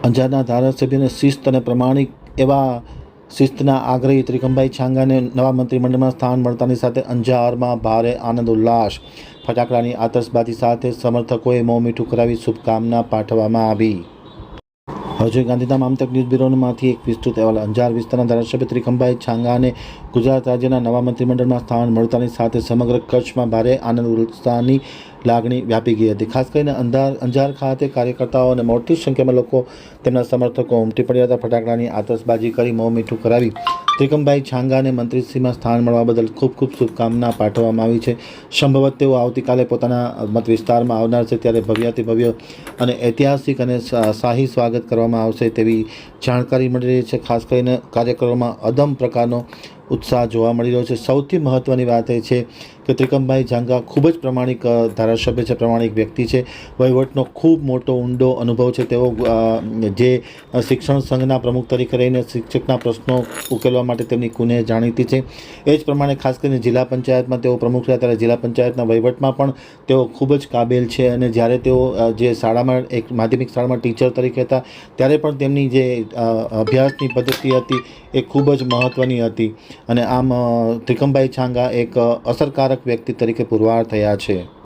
અંજારના ધારાસભ્યને શિસ્ત અને પ્રમાણિક એવા શિસ્તના આગ્રહી ત્રિકમભાઈ છાંગાને નવા મંત્રીમંડળમાં સ્થાન મળતાની સાથે અંજારમાં ભારે આનંદ ઉલ્લાસ ફટાકડાની આતશબાજી સાથે સમર્થકોએ મોં મીઠું કરાવી શુભકામના પાઠવવામાં આવી. હજુ ગાંધીધામ આમતક ન્યૂઝ બ્યુરોમાંથી એક વિસ્તૃત અહેવાલ. અંજાર વિસ્તારના ધારાસભ્ય ત્રિકમભાઈ છાંગાને ગુજરાત રાજ્યના નવા મંત્રીમંડળમાં સ્થાન મળતાની સાથે સમગ્ર કચ્છમાં ભારે આનંદ ઉત્સાહની લાગણી વ્યાપી ગઈ હતી. ખાસ કરીને અંધાર અંજાર ખાતે કાર્યકર્તાઓ અને મોટી સંખ્યામાં લોકો તેમના સમર્થકો ઉમટી પડ્યા હતા. ફટાકડાની આતશબાજી કરી મોં મીઠું કરાવી ત્રિકમભાઈ છાંગાને મંત્રીશ્રીમાં સ્થાન મળવા બદલ ખૂબ ખૂબ શુભકામના પાઠવવામાં આવી છે. સંભવત તેઓ આવતીકાલે પોતાના મત વિસ્તારમાં આવનાર છે ત્યારે ભવ્યાતિ ભવ્ય અને ઐતિહાસિક અને શાહી સ્વાગત કરવામાં આવશે તેવી જાણકારી મળી રહી છે. ખાસ કરીને કાર્યક્રમોમાં અદમ પ્રકારનો ઉત્સાહ જોવા મળી રહ્યો છે. સૌથી મહત્ત્વની વાત એ છે કે ત્રિકમભાઈ જાંગા ખૂબ જ પ્રમાણિક ધારાસભ્ય છે, પ્રમાણિક વ્યક્તિ છે. વહીવટનો ખૂબ મોટો ઊંડો અનુભવ છે. તેઓ જે શિક્ષણ સંઘના પ્રમુખ તરીકે રહીને શિક્ષકના પ્રશ્નો ઉકેલવા માટે તેમની કુને જાણીતી છે. એ જ પ્રમાણે ખાસ કરીને જિલ્લા પંચાયતમાં તેઓ પ્રમુખ રહ્યા ત્યારે જિલ્લા પંચાયતના વહીવટમાં પણ તેઓ ખૂબ જ કાબેલ છે અને જ્યારે તેઓ જે શાળામાં એક માધ્યમિક શાળામાં ટીચર તરીકે હતા, ત્યારે પણ તેમની જે અભ્યાસની પદ્ધતિ હતી એ ખૂબ જ મહત્ત્વની હતી. અને આમ ત્રિકમભાઈ છાંગા એક અસરકારક વ્યક્તિ તરીકે પુરવાર થયા છે.